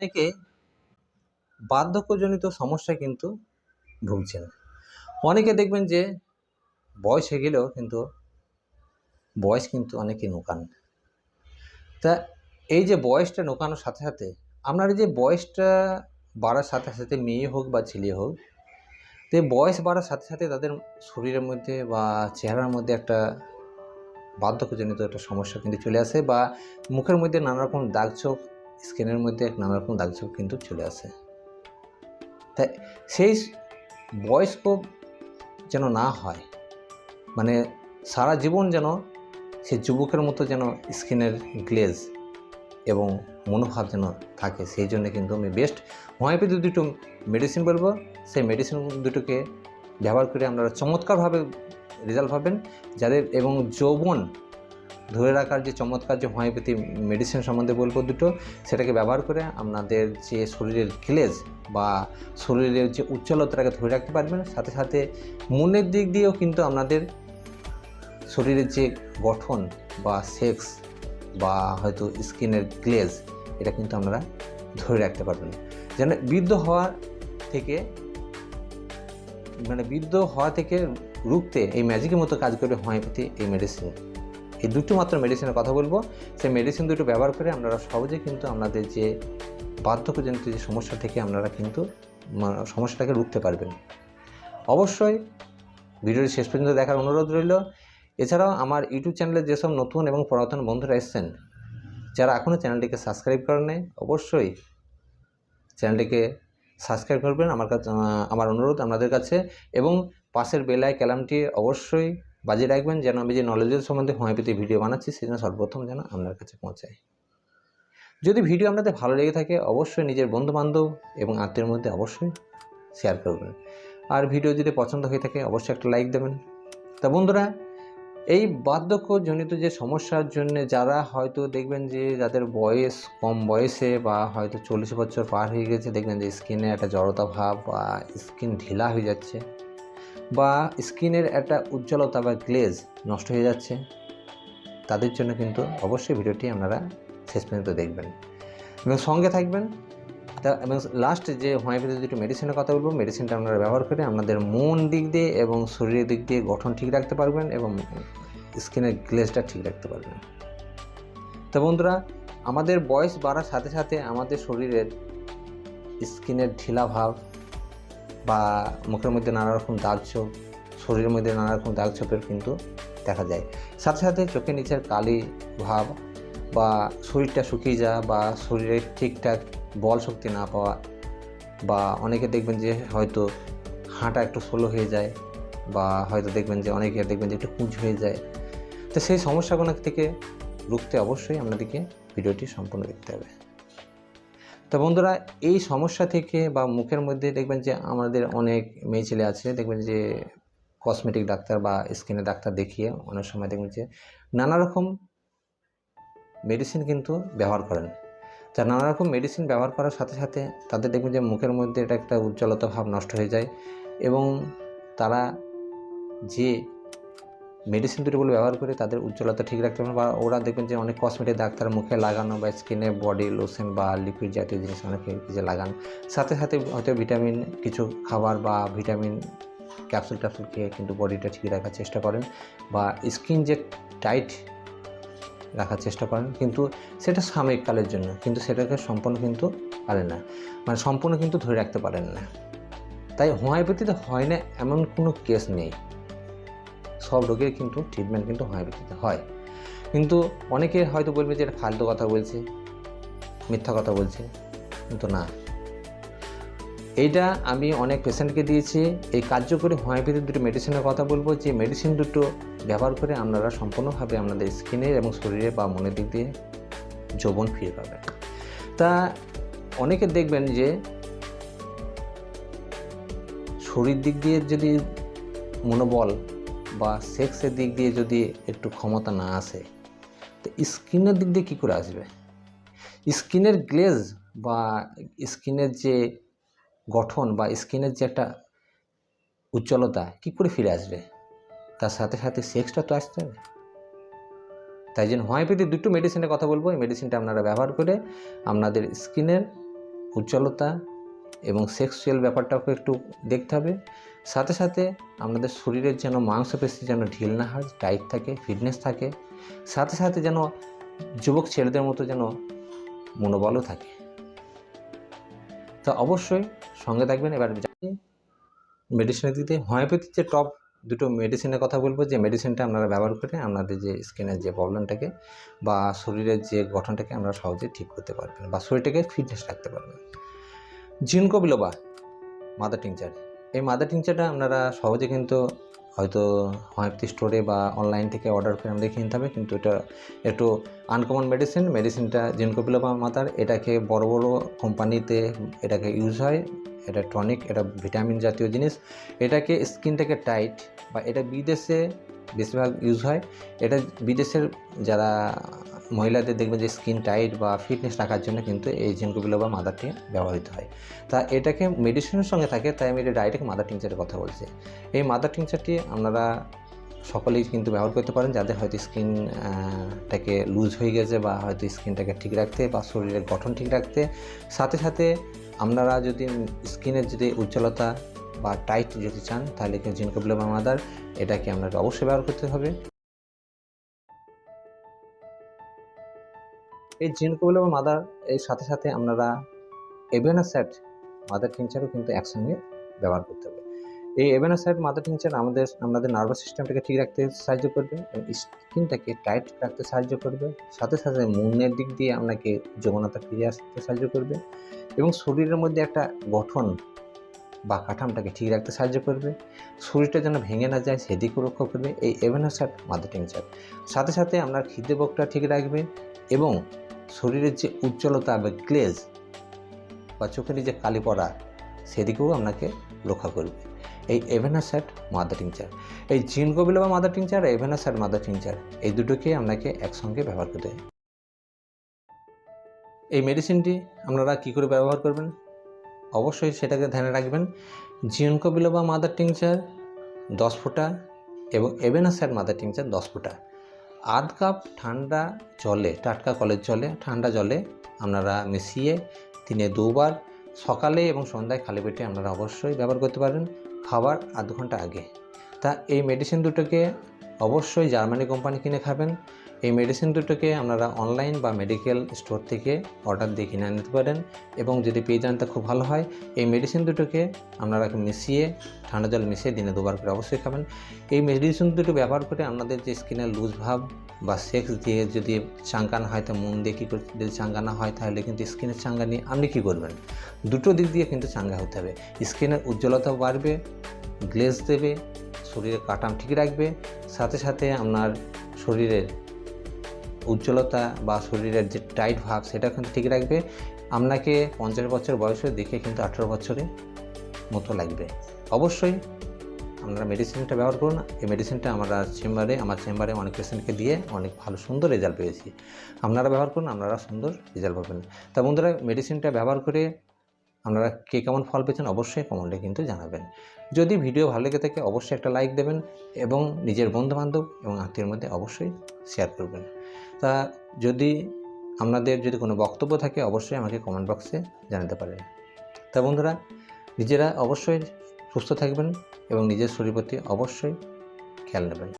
অনেকে বার্ধক্যজনিত সমস্যায় কিন্তু ভুগছেন। অনেকে দেখবেন যে বয়স হয়ে গেলেও কিন্তু বয়স কিন্তু অনেকে নোকান। তা এই যে বয়সটা নোকানোর সাথে সাথে আপনার যে বয়সটা বাড়ার সাথে সাথে মেয়ে হোক বা ছেলে হোক, তো বয়স বাড়ার সাথে সাথে তাদের শরীরের মধ্যে বা চেহারার মধ্যে একটা বার্ধক্যজনিত একটা সমস্যা কিন্তু চলে আসে বা মুখের মধ্যে নানা রকম দাগছোপ স্কিনের মধ্যে এক নানা রকম দাগছোপ কিন্তু চলে আসে। তাই সেই বয়স্ক যেন না হয় মানে সারা জীবন যেন সে যুবকের মতো যেন স্কিনের গ্লেজ এবং মনোভাব যেন থাকে, সেই জন্য কিন্তু আমি বেস্ট হোমিওপ্যাথি দুটো মেডিসিন বলব। সেই মেডিসিন দুটোকে ব্যবহার করে আপনারা চমৎকারভাবে রেজাল্ট পাবেন। যাদের এবং যৌবন ধরে রাখার যে চমৎকার যে হোমিওপ্যাথি মেডিসিন সম্বন্ধে বলব দুটো, সেটাকে ব্যবহার করে আপনাদের যে শরীরের গ্লেজ বা শরীরের যে উজ্জ্বলতাটাকে ধরে রাখতে পারবেন, সাথে সাথে মনের দিক দিয়েও কিন্তু আপনাদের শরীরের যে গঠন বা সেক্স বা হয়তো স্কিনের গ্লেজ, এটা কিন্তু আপনারা ধরে রাখতে পারবেন। যেন বৃদ্ধ হওয়ার থেকে মানে বৃদ্ধ হওয়া থেকে রুখতে এই ম্যাজিকের মতো কাজ করবে হোমিওপ্যাথি এই মেডিসিন এই দুটো মাত্র মেডিসিনের কথা বলব। সেই মেডিসিন দুটো ব্যবহার করে আপনারা সহজে কিন্তু আপনাদের যে বার্ধক্যজনিত যে সমস্যা থেকে আপনারা কিন্তু সমস্যাটাকে রুখতে পারবেন। অবশ্যই ভিডিওটি শেষ পর্যন্ত দেখার অনুরোধ রইল। এছাড়াও আমার ইউটিউব চ্যানেলে যেসব নতুন এবং পুরাতন বন্ধুরা এসছেন, যারা এখনও চ্যানেলটিকে সাবস্ক্রাইব করেনি অবশ্যই চ্যানেলটিকে সাবস্ক্রাইব করবেন আমার কাছে আমার অনুরোধ আপনাদের কাছে। এবং পাশের বেলায় ক্যালামটি অবশ্যই বাজিয়ে রাখবেন যেন আমি যে নলেজের সম্বন্ধে হোমিওপ্যাথি ভিডিও বানাচ্ছি, সেজন্য সর্বপ্রথম যেন আপনার কাছে পৌঁছায় যদি ভিডিও আপনাদের ভালো লেগে থাকে, অবশ্যই নিজের বন্ধুবান্ধব এবং আত্মীয়ের মধ্যে অবশ্যই শেয়ার করবেন। আর ভিডিও যদি পছন্দ হয়ে থাকে, অবশ্যই একটা লাইক দেবেন। তা বন্ধুরা, এই বার্ধক্যজনিত যে সমস্যার জন্য যারা হয়তো দেখবেন যে যাদের বয়স কম বয়সে বা হয়তো চল্লিশ বছর পার হয়ে গেছে, দেখবেন যে স্কিনে একটা জড়তা ভাব বা স্কিন ঢিলা হয়ে যাচ্ছে বা স্কিনের একটা উজ্জ্বলতা বা গ্লেজ নষ্ট হয়ে যাচ্ছে, তাদের জন্য কিন্তু অবশ্যই ভিডিওটি আপনারা শেষ পর্যন্ত দেখবেন। এবং সঙ্গে থাকবেন, তা এবং লাস্ট যে হোমিওপ্যাথি দুটো মেডিসিনের কথা বলব মেডিসিনটা আপনারা ব্যবহার করে আপনাদের মন দিক দিয়ে এবং শরীরের দিক দিয়ে গঠন ঠিক রাখতে পারবেন এবং স্কিনের গ্লেজটা ঠিক রাখতে পারবেন। তো বন্ধুরা, আমাদের বয়স বাড়ার সাথে সাথে আমাদের শরীরের স্কিনের ঢিলা ভাব বা মুখের মধ্যে নানা রকম দাগ ছোপ, শরীরের মধ্যে নানা রকম দাগ ছোপের কিন্তু দেখা যায়। সাথে সাথে চোখের নিচের কালি ভাব বা শরীরটা শুকিয়ে যাওয়া বা শরীরে ঠিকঠাক বল শক্তি না পাওয়া বা অনেকে দেখবেন যে হয়তো হাঁটা একটু স্লো হয়ে যায় বা হয়তো দেখবেন যে অনেকে দেখবেন যে একটু কুঁচ হয়ে যায়। তো সেই সমস্যাগুলো থেকে রুখতে অবশ্যই আপনাদেরকে ভিডিওটি সম্পূর্ণ দেখতে হবে। তো বন্ধুরা, এই সমস্যা থেকে বা মুখের মধ্যে দেখবেন যে আমাদের অনেক মেয়ে ছেলে আছে, দেখবেন যে কসমেটিক ডাক্তার বা স্কিনের ডাক্তার দেখিয়ে অনেক সময় দেখবেন যে নানা রকম মেডিসিন কিন্তু ব্যবহার করেন। তা নানা রকম মেডিসিন ব্যবহার করার সাথে সাথে তাদের দেখবেন যে মুখের মধ্যে এটা একটা উজ্জ্বলতা ভাব নষ্ট হয়ে যায় এবং তারা যে মেডিসিন দুটোগুলো ব্যবহার করে তাদের উজ্জ্বলতা ঠিক রাখতে পারেন বা ওরা দেখবেন যে অনেক কসমেটিক ডাক্তার মুখে লাগানো বা স্কিনে বডি লোশন বা লিকুইড জাতীয় জিনিস অনেকে কিছু লাগান। সাথে সাথে হয়তো ভিটামিন কিছু খাবার বা ভিটামিন ক্যাপসুল ট্যাপসুল খেয়ে কিন্তু বডিটা ঠিক রাখার চেষ্টা করেন বা স্কিন যে টাইট রাখার চেষ্টা করেন। কিন্তু সেটা সাময়িককালের জন্য, কিন্তু সেটাকে সম্পূর্ণ কিন্তু পারেন না। মানে সম্পূর্ণ কিন্তু ধরে রাখতে পারেন না। তাই হোমিওপ্যাথিতে হয় না এমন কোনো কেস নেই। সব রোগের কিন্তু ট্রিটমেন্ট কিন্তু হোমিওপ্যাথিতে হয়। কিন্তু অনেকে হয়তো বলবে যে এটা ফালতু কথা বলছে, মিথ্যা কথা বলছে, কিন্তু না। এইটা আমি অনেক পেশেন্টকে দিয়েছি, এই কার্যকরী হোমিওপ্যাথি দুটো মেডিসিনের কথা বলব, যে মেডিসিন দুটো ব্যবহার করে আপনারা সম্পূর্ণভাবে আপনাদের স্কিনের এবং শরীরে বা মনের দিক দিয়ে যৌবন ফিরে পাবেন। তা অনেকে দেখবেন যে শরীর দিক দিয়ে যদি মনোবল বা সেক্সের দিক দিয়ে যদি একটু ক্ষমতা না আসে, তো স্কিনের দিক দিয়ে কী করে আসবে? স্কিনের গ্লেজ বা স্কিনের যে গঠন বা স্কিনের যে একটা উজ্জ্বলতা কী করে ফিরে আসবে? তার সাথে সাথে সেক্সটা তো আসতে হবে। তাই জন্য হোমিওপ্যাথি দুটো মেডিসিনের কথা বলব। এই মেডিসিনটা আপনারা ব্যবহার করে আপনাদের স্কিনের উজ্জ্বলতা এবং সেক্সুয়াল ব্যাপারটাকে একটু দেখতে হবে। সাথে সাথে আপনাদের শরীরের যেন মাংসপেশি যেন ঢিল না হয় টাইট থাকে ফিটনেস থাকে, সাথে সাথে যেন যুবক ছেলেদের মতো যেন মনোবলও থাকে। তো অবশ্যই সঙ্গে থাকবেন। এবার মেডিসিনের দিকে হোমিওপ্যাথির যে টপ দুটো মেডিসিনের কথা বলব, যে মেডিসিনটা আপনারা ব্যবহার করে আপনাদের যে স্কিনের যে প্রবলেমটাকে বা শরীরের যে গঠনটাকে আমরা সহজে ঠিক করতে পারবেন বা শরীরটাকে ফিটনেস রাখতে পারবেন। জিনকো বিলোবা মাদার টিংচার এই মাদার টিংচারটা আপনারা সহজে কিন্তু হয়তো হোমিওপ্যাথি স্টোরে বা অনলাইন থেকে অর্ডার করে আমাদের কিনতে হবে, কিন্তু এটা একটু আনকমন মেডিসিন মেডিসিনটা জিনকো বিলোবা মাদার এটাকে বড় বড় কোম্পানিতে এটাকে ইউজ হয়। এটা টনিক এটা ভিটামিন জাতীয় জিনিস। এটাকে স্কিনটাকে টাইট বা এটা বিদেশে বেশিরভাগ ইউজ হয়। এটা বিদেশের যারা মহিলাদের দেখবেন যে স্কিন টাইট বা ফিটনেস রাখার জন্য কিন্তু এই জিনকোবিলো বা মাদার মাদারটি ব্যবহৃত হয়। তা এটাকে মেডিসিনের সঙ্গে থাকে, তাই আমি এটা ডাইরেক্ট মাদার টিংচারের কথা বলছি। এই মাদার টিংচারটি আপনারা সকলেই কিন্তু ব্যবহার করতে পারেন, যাদের হয়তো স্কিন টাকে লুজ হয়ে গেছে বা হয়তো স্কিনটাকে ঠিক রাখতে বা শরীরের গঠন ঠিক রাখতে। সাথে সাথে আপনারা যদি স্কিনের যদি উজ্জ্বলতা বা টাইট যদি চান, তাহলে কিন্তু জিনকোবিলোবা মাদার এটাকে আপনাকে অবশ্যই ব্যবহার করতে হবে। এই জিনকোবিলো বা মাদার এর সাথে সাথে আপনারা এভেনাসাইড মাদার টিংচারও কিন্তু একসঙ্গে ব্যবহার করতে হবে। এই এভেনাসাইড মাদার টিংচার আমাদের আমাদের নার্ভাস সিস্টেমটাকে ঠিক রাখতে সাহায্য করবে এবং স্কিনটাকে টাইট রাখতে সাহায্য করবে। সাথে সাথে মনের দিক দিয়ে আপনাকে যৌবনতা ফিরে আসতে সাহায্য করবে এবং শরীরের মধ্যে একটা গঠন বা কাঠামটাকে ঠিক রাখতে সাহায্য করবে। শরীরটা যেন ভেঙে না যায় সেদিকেও রক্ষা করবে। এই এভেনাসাইড মাদার টিংচার সাথে সাথে আপনার খিদে বকটা ঠিক রাখবে এবং শরীরের যে উজ্জ্বলতা বা গ্লেজ বা চোখের যে কালি পড়া, সেদিকেও আপনাকে রক্ষা করবে। এই এভেনাসাইড মাদার টিংচার এই জিনকোবিলো বা মাদার টিংচার আর এভেনাসাইড মাদার টিংচার এই দুটোকে আপনাকে একসঙ্গে ব্যবহার করতে হবে এই মেডিসিনটি আপনারা কী করে ব্যবহার করবেন? অবশ্যই সেটাকে ধ্যানে রাখবেন। জিনকোবিলো বা মাদার টিংচার দশ ফোঁটা এবং এভেনাসাইড মাদার টিংচার দশ ফোঁটা। আধ কাপ ঠান্ডা জলে, টাটকা কলের জলে, ঠান্ডা জলে আপনারা মিশিয়ে দিনে দুবার সকালে এবং সন্ধ্যায় খালি পেটে আপনারা অবশ্যই ব্যবহার করতে পারেন খাবার আধ ঘণ্টা আগে। তা এই মেডিসিন দুটোকে অবশ্যই জার্মানি কোম্পানি কিনে খাবেন। এই মেডিসিন দুটোকে আপনারা অনলাইন বা মেডিকেল স্টোর থেকে অর্ডার দিয়ে কিনে নিতে পারেন এবং যদি পেয়ে যান তা খুব ভালো হয়। এই মেডিসিন দুটোকে আপনারা মিশিয়ে, ঠান্ডা জল মিশিয়ে দিনে দুবার করে অবশ্যই খাবেন। এই মেডিসিন দুটো ব্যবহার করে আপনাদের যে স্কিনের লুজ ভাব বা সেক্স দিয়ে যদি চাঙ্গানা হয় তো মন দিয়ে কী করে, যদি চাঙ্গানা হয় তাহলে কিন্তু স্কিনের চাঙ্গা নিয়ে আপনি কী করবেন? দুটো দিক দিয়ে কিন্তু চাঙ্গা হতে হবে। স্কিনের উজ্জ্বলতা বাড়বে গ্লেজ দেবে, শরীরের কাটাম ঠিক রাখবে, সাথে সাথে আপনার শরীরের উজ্জ্বলতা বা শরীরের যে টাইট ভাব, সেটা কিন্তু ঠিক রাখবে। আপনাকে পঞ্চাশ বছর বয়সে দেখে কিন্তু আঠেরো বছরে মতো লাগবে। অবশ্যই আপনারা মেডিসিনটা ব্যবহার করুন। এই মেডিসিনটা আমরা চেম্বারে আমার চেম্বারে অনেক পেশেন্টকে দিয়ে অনেক ভালো, সুন্দর রেজাল্ট পেয়েছি। আপনারা ব্যবহার করুন, আপনারা সুন্দর রেজাল্ট পাবেন। তা বন্ধুরা মেডিসিনটা ব্যবহার করে আপনারা কে কেমন ফল পেয়েছেন অবশ্যই কমেন্টে কিন্তু জানাবেন। যদি ভিডিও ভালো লেগে থাকে অবশ্যই একটা লাইক দেবেন এবং নিজের বন্ধুবান্ধব এবং আত্মীয়ের মধ্যে অবশ্যই শেয়ার করবেন। তা যদি আপনাদের যদি কোনো বক্তব্য থাকে অবশ্যই আমাকে কমেন্ট বক্সে জানাতে পারেন। তা বন্ধুরা, নিজেরা অবশ্যই সুস্থ থাকবেন এবং নিজের শরীর প্রতি অবশ্যই খেয়াল নেবেন